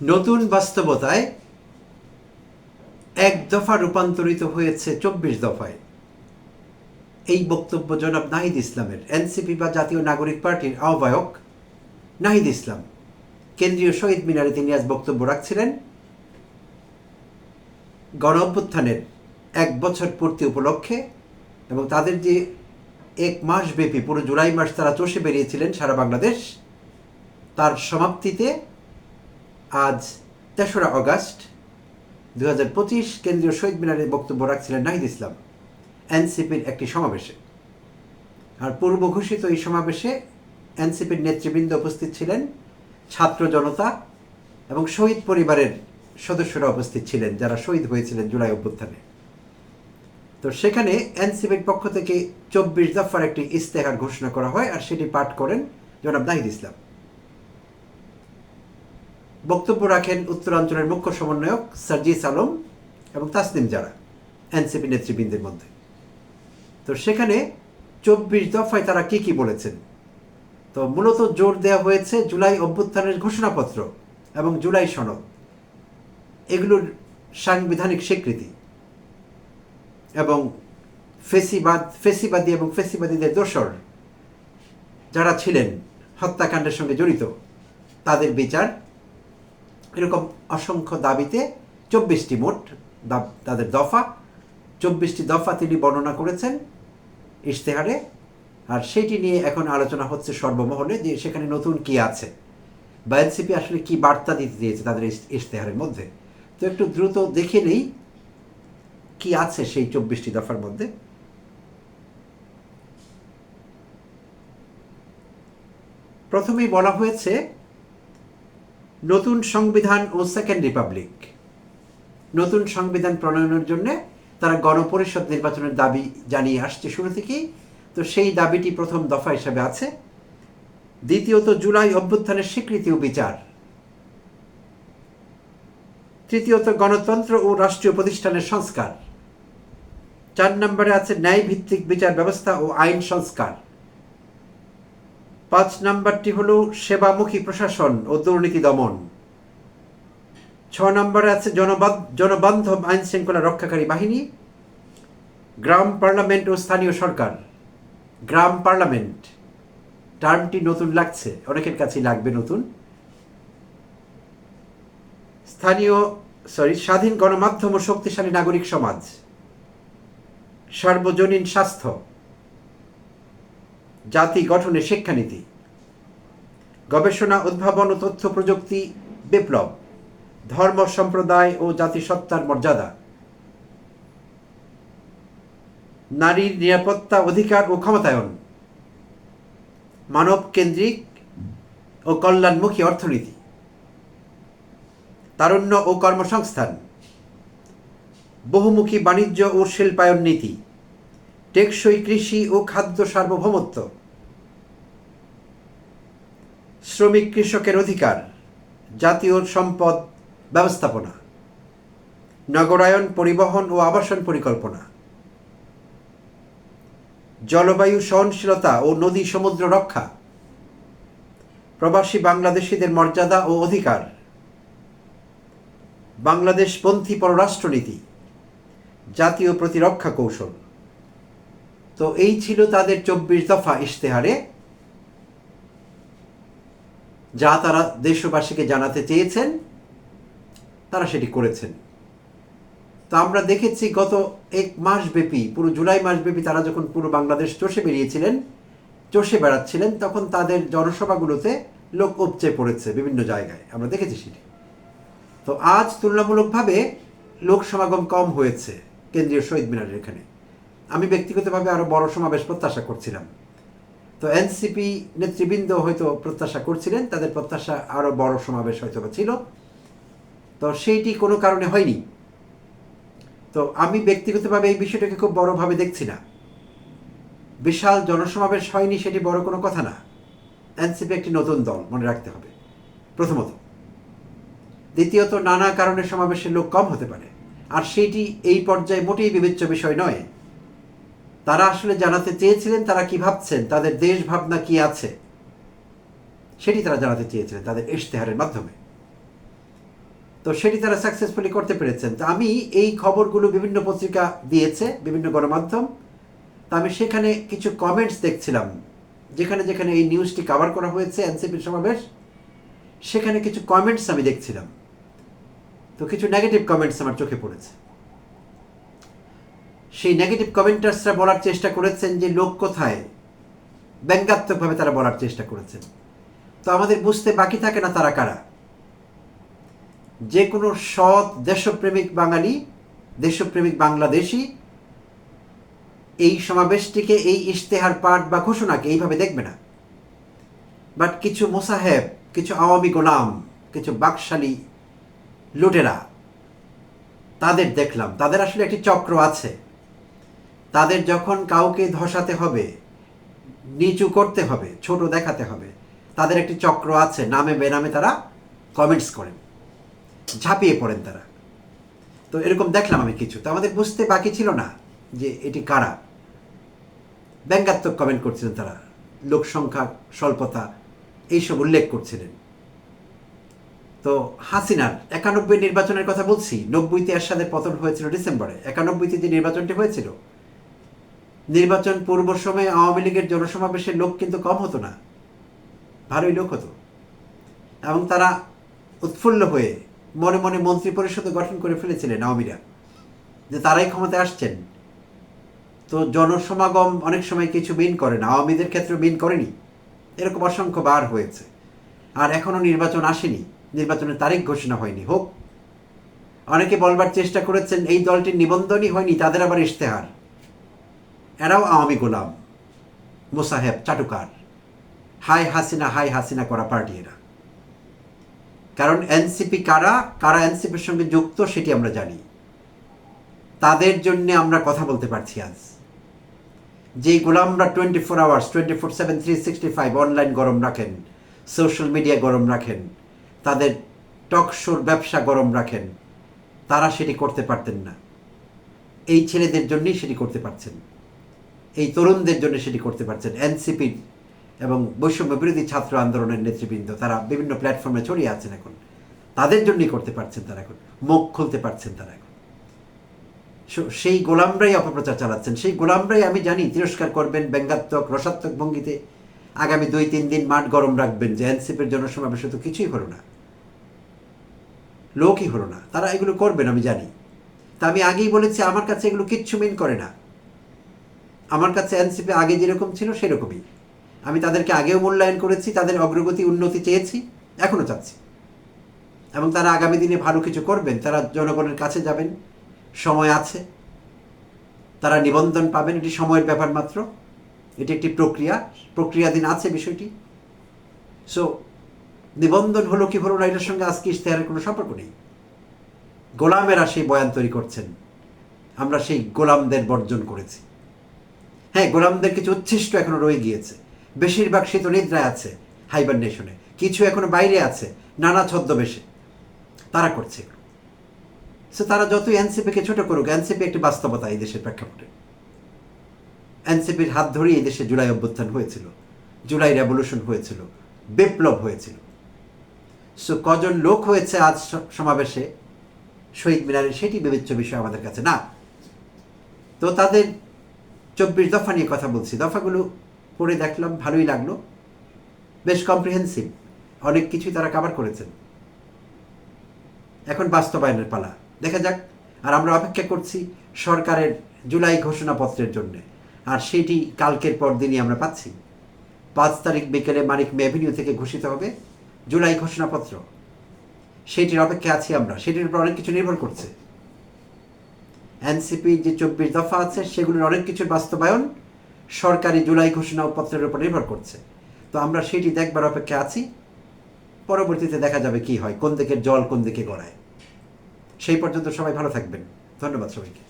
নতুন বাস্তবতায় এক দফা রূপান্তরিত হয়েছে চব্বিশ দফায়। এই বক্তব্য জনাব নাহিদ ইসলামের, এনসিপি বা জাতীয় নাগরিক পার্টির আহ্বায়ক নাহিদ ইসলাম। কেন্দ্রীয় শহীদ মিনারে তিনি আজ বক্তব্য রাখছিলেন। গণ অভ্যুত্থানের এক বছর পূর্তি উপলক্ষে এবং তাদের যে এক মাস ব্যাপী পুরো জুলাই মাস তারা চষে বেরিয়েছিলেন সারা বাংলাদেশ, তার সমাপ্তিতে আজ তেসরা অগাস্ট দু হাজার পঁচিশ কেন্দ্রীয় শহীদ মিনারে বক্তব্য রাখছিলেন নাহিদ ইসলাম, এনসিপির একটি সমাবেশে। আর পূর্ব ঘোষিত এই সমাবেশে এনসিপির নেতৃবৃন্দ উপস্থিত ছিলেন ছাত্র জনতা এবং শহীদ পরিবারের সদস্যরা উপস্থিত ছিলেন যারা শহীদ হয়েছিলেন জুলাই অভ্যুত্থানে। তো সেখানে এনসিপির পক্ষ থেকে চব্বিশ দফার একটি ইস্তেহার ঘোষণা করা হয় আর সেটি পাঠ করেন জনাব নাহিদ ইসলাম। বক্তব্য রাখেন উত্তরাঞ্চলের মুখ্য সমন্বয়ক সার্জিস আলম এবং তাসনিম যারা এনসিপি নেতৃবৃন্দের মধ্যে। তো সেখানে চব্বিশ দফায় তারা কি কি বলেছেন? তো মূলত জোর দেওয়া হয়েছে জুলাই অভ্যুত্থানের ঘোষণাপত্র এবং জুলাই সনদ। এগুলোর সাংবিধানিক স্বীকৃতি এবং ফেসিবাদ, ফেসিবাদী এবং ফেসিবাদীদের দোসর যারা ছিলেন, হত্যাকাণ্ডের সঙ্গে জড়িত, তাদের বিচার এরকম অসংখ্য দাবিতে চব্বিশটি মোট তাদের দফা, চব্বিশটি দফা তিনি বর্ণনা করেছেন ইশতেহারে। আর সেটি নিয়ে এখন আলোচনা হচ্ছে সর্বমহলে যে সেখানে নতুন কি আছে। বা এনসিপি আসলে কি বার্তা দিতে দিয়েছে তাদের ইশতেহারের মধ্যে। তো একটু দ্রুত দেখে নেই কি আছে সেই চব্বিশটি দফার মধ্যে। প্রথমেই বলা হয়েছে নতুন সংবিধান ও সেকেন্ড রিপাবলিক নতুন সংবিধান প্রণয়নের জন্য তারা গণপরিষদ নির্বাচনের দাবি জানিয়ে আসছে শুরু থেকেই। তো সেই দাবিটি প্রথম দফা হিসাবে আছে। দ্বিতীয়ত জুলাই অভ্যুত্থানের স্বীকৃতি ও বিচার। তৃতীয়ত গণতন্ত্র ও রাষ্ট্রীয় প্রতিষ্ঠানের সংস্কার। চার নম্বরে আছে ন্যায় ভিত্তিক বিচার ব্যবস্থা ও আইন সংস্কার। পাঁচ নাম্বারটি হল সেবামুখী প্রশাসন ও দুর্নীতি দমন। ছ নম্বরে আছে জনবান্ধব আইন শৃঙ্খলা রক্ষাকারী বাহিনী, গ্রাম পার্লামেন্ট ও স্থানীয় সরকার। গ্রাম পার্লামেন্ট। টার্মটি নতুন লাগছে, অনেকের কাছেই লাগবে নতুন। স্থানীয়, সরি, স্বাধীন গণমাধ্যম ও শক্তিশালী নাগরিক সমাজ। সার্বজনীন স্বাস্থ্য। জাতি গঠনে শিক্ষানীতি। গবেষণা, উদ্ভাবন ও তথ্য প্রযুক্তি বিপ্লব, ধর্ম সম্প্রদায় ও জাতিসত্তার মর্যাদা। নারীর নিরাপত্তা অধিকার ও ক্ষমতায়ন। মানব কেন্দ্রিক ও কল্যাণমুখী অর্থনীতি। তারুণ্য ও কর্মসংস্থান। বহুমুখী বাণিজ্য ও শিল্পায়ন নীতি। টেকসই কৃষি ও খাদ্য সার্বভৌমত্ব। শ্রমিক কৃষকের অধিকার, জাতীয় সম্পদ ব্যবস্থাপনা, নগরায়ন পরিবহন ও আবাসন পরিকল্পনা, জলবায়ু সহনশীলতা ও নদী সমুদ্র রক্ষা, প্রবাসী বাংলাদেশিদের মর্যাদা ও অধিকার বাংলাদেশপন্থী পররাষ্ট্রনীতি, জাতীয় প্রতিরক্ষা কৌশল। তো এই ছিল তাদের চব্বিশ দফা ইশতেহারে যা তারা দেশবাসীকে জানাতে চেয়েছেন, তারা সেটি করেছেন। তো আমরা দেখেছি গত এক মাস ব্যাপী পুরো জুলাই মাস ব্যাপী তারা যখন পুরো বাংলাদেশ চষে বেরিয়েছিলেন চষে বেড়াচ্ছিলেন, তখন তাদের জনসভাগুলোতে লোক উপচে পড়েছে বিভিন্ন জায়গায়। আমরা দেখেছি সেটি। তো আজ তুলনামূলকভাবে লোক সমাগম কম হয়েছে কেন্দ্রীয় শহীদ মিনারের এখানে। আমি ব্যক্তিগতভাবে আরও বড় সমাবেশ প্রত্যাশা করছিলাম। তো এনসিপি, নেতৃবৃন্দ হয়তো প্রত্যাশা করছিলেন, তাদের প্রত্যাশা আরও বড় সমাবেশ হয়তো ছিল। তো সেইটি কোনো কারণে হয়নি। তো আমি ব্যক্তিগতভাবে এই বিষয়টাকে খুব বড়ভাবে দেখছি না। বিশাল জনসমাবেশ হয়নি সেটি বড় কোনো কথা না। এনসিপি একটি নতুন দল, মনে রাখতে হবে, প্রথমত। দ্বিতীয়ত, নানা কারণে সমাবেশের লোক কম হতে পারে। আর সেটি এই পর্যায়ে মোটেই বিবেচ্য বিষয় নয় তারা আসলে জানাতে চেয়েছিলেন, তারা কি ভাবছেন? তাদের দেশ ভাবনা কি আছে? সেটি তারা জানাতে চেয়েছিলেন তাদের ইশতেহারের মাধ্যমে। তো সেটি তারা সাকসেসফুলি করতে পেরেছেন। তো আমি এই খবরগুলো বিভিন্ন পত্রিকা দিয়েছে, বিভিন্ন গণমাধ্যম। তো আমি সেখানে কিছু কমেন্টস দেখছিলাম। যেখানে যেখানে এই নিউজটি কভার করা হয়েছে এনসিপির সমাবেশ, সেখানে কিছু কমেন্টস আমি দেখছিলাম। তো কিছু নেগেটিভ কমেন্টস আমার চোখে পড়েছে। সেই নেগেটিভ কমেন্টার্সরা বলার চেষ্টা করেছেন যে লোক কোথায়? ব্যঙ্গাত্মকভাবে তারা বলার চেষ্টা করেছেন। তো আমাদের বুঝতে বাকি থাকে না তারা কারা? যে কোনো সৎ দেশপ্রেমিক বাঙালি, দেশপ্রেমিক বাংলাদেশি এই সমাবেশটিকে, এই ইশতেহার পাঠ বা ঘোষণাকে এইভাবে দেখবে না। বাট কিছু মোসাহেব, কিছু আওয়ামী গোলাম, কিছু বাকশালী লুটেরা, তাদের দেখলাম। তাদের আসলে একটি চক্র আছে। তাদের যখন কাউকে ধসাতে হবে, নিচু করতে হবে, ছোট দেখাতে হবে, তাদের একটি চক্র আছে, নামে বেনামে তারা কমেন্টস করেন, ঝাঁপিয়ে পড়েন তারা। তো এরকম দেখলাম আমি কিছু। তো আমাদের বুঝতে বাকি ছিল না যে এটি কারা। ব্যঙ্গাত্মক কমেন্ট করছিলেন তারা, লোক সংখ্যা, স্বল্পতা, এইসব উল্লেখ করছিলেন। তো হাসিনার একানব্বই নির্বাচনের কথা বলছি, নব্বইতে এরশাদের পতন হয়েছিল ডিসেম্বরে, একানব্বইতে যে নির্বাচনটি হয়েছিল নির্বাচন পূর্ব সময়ে আওয়ামী লীগের জনসমাবেশের লোক কিন্তু কম হতো না। ভালোই লোক হতো। এবং তারা উৎফুল্ল হয়ে মনে মনে মন্ত্রী পরিষদ গঠন করে ফেলেছিলেন আওয়ামীরা, যে তারাই ক্ষমতায় আসছেন। তো জনসমাগম অনেক সময় কিছু মিন করে না, আওয়ামীদের ক্ষেত্রে মিন করেনি। এরকম অসংখ্য বার হয়েছে। আর এখনও নির্বাচন আসেনি। নির্বাচনের তারিখ ঘোষণা হয়নি। হোক, অনেকে বলবার চেষ্টা করেছেন, এই দলটির নিবন্ধনই হয়নি, তাদের আবার ইশতেহার। এরাও আওয়ামী গোলাম, মোসাহেব, চাটুকার। হাই হাসিনা হাই হাসিনা করা পার্টি এরা। কারণ এনসিপি কারা কারা এনসিপির সঙ্গে যুক্ত সেটি আমরা জানি। তাদের জন্য আমরা কথা বলতে পারছি আজ। যে গোলামরা twenty four hours twenty four seven three sixty five online গরম রাখেন সোশ্যাল মিডিয়া গরম রাখেন, তাদের টক শোর ব্যবসা গরম রাখেন, তারা সেটি করতে পারতেন না। এই ছেলেদের জন্যই সেটি করতে পারছেন। এই তরুণদের জন্য সেটি করতে পারছেন এনসিপির এবং বৈষম্য বিরোধী ছাত্র আন্দোলনের নেতৃবৃন্দ। তারা বিভিন্ন প্ল্যাটফর্মে ছড়িয়ে আছেন এখন। তাদের জন্যই করতে পারছেন তারা এখন। মুখ খুলতে পারছেন তারা এখন। সেই গোলামরাই অপপ্রচার চালাচ্ছেন। সেই গোলামরাই আমি জানি তিরস্কার করবেন ব্যঙ্গাত্মক, রসাত্মক ভঙ্গিতে। আগামী দুই, তিন দিন মাঠ গরম রাখবেন যে এনসিপির জনসমাবেশে তো কিছুই হলো না। লোকই হলো না। তারা এগুলো করবেন আমি জানি। তা আমি আগেই বলেছি, আমার কাছে এগুলো কিচ্ছু মিন করে না। আমার কাছে এনসিপি আগে যেরকম ছিল সেরকমই। আমি তাদেরকে আগেও মূল্যায়ন করেছি, তাদের অগ্রগতি, উন্নতি চেয়েছি এখনও চাচ্ছি। এবং তারা আগামী দিনে ভালো কিছু করবেন, তারা জনগণের কাছে যাবেন, সময় আছে, তারা নিবন্ধন পাবেন, এটি সময়ের ব্যাপার মাত্র, এটি একটি প্রক্রিয়া, প্রক্রিয়াধীন আছে বিষয়টি। সো নিবন্ধন হলো কি হলো না, এটার সঙ্গে আজকে ইশতেহারের কোনো সম্পর্ক নেই। গোলামেরা সেই বয়ান তৈরি করছেন, আমরা সেই গোলামদের বর্জন করেছি। হ্যাঁ গোলামদের কিছু উচ্ছিষ্ট এখনও রয়ে গিয়েছে। বেশিরভাগ শীত নিদ্রায় আছে হাইবার নেশনে কিছু এখনও বাইরে আছে, নানা ছদ্মবেশে। তারা করছে। সো তারা যতই এনসিপিকে ছোট করুক, এনসিপি একটি বাস্তবতা এই দেশের প্রেক্ষাপটে। এনসিপির হাত ধরেই এই দেশে জুলাই অভ্যুত্থান হয়েছিল, জুলাই রেভলিউশন হয়েছিল, বিপ্লব হয়েছিল। সো কজন লোক হয়েছে আজ সমাবেশে? শহীদ মিনারে সেটি বিবেচ্য বিষয় আমাদের কাছে না। তো তাদের চব্বিশ দফা নিয়ে কথা বলছি। দফাগুলো পড়ে দেখলাম, ভালোই লাগল। বেশ কম্প্রিহেন্সিভ অনেক কিছুই তারা কাভার করেছেন। এখন বাস্তবায়নের পালা। দেখা যাক। আর আমরা অপেক্ষা করছি সরকারের জুলাই ঘোষণাপত্রের জন্য। আর সেটি কালকের পর দিনই আমরা পাচ্ছি। পাঁচ তারিখ বিকেলে মানিক মেভিনিউ থেকে ঘোষিত হবে জুলাই ঘোষণাপত্র। সেটির অপেক্ষা আছি আমরা। সেটির উপর অনেক কিছু নির্ভর করছে। এনসিপি যে চব্বিশ দফা আছে, সেগুলোর অনেক কিছুর বাস্তবায়ন সরকারি জুলাই ঘোষণা পত্রের উপর নির্ভর করছে। তো আমরা সেটি দেখবার অপেক্ষা আছি। পরবর্তীতে দেখা যাবে কি হয়, কোন দিকে জল কোন দিকে গড়ায়। সেই পর্যন্ত সবাই ভালো থাকবেন। ধন্যবাদ সবাইকে।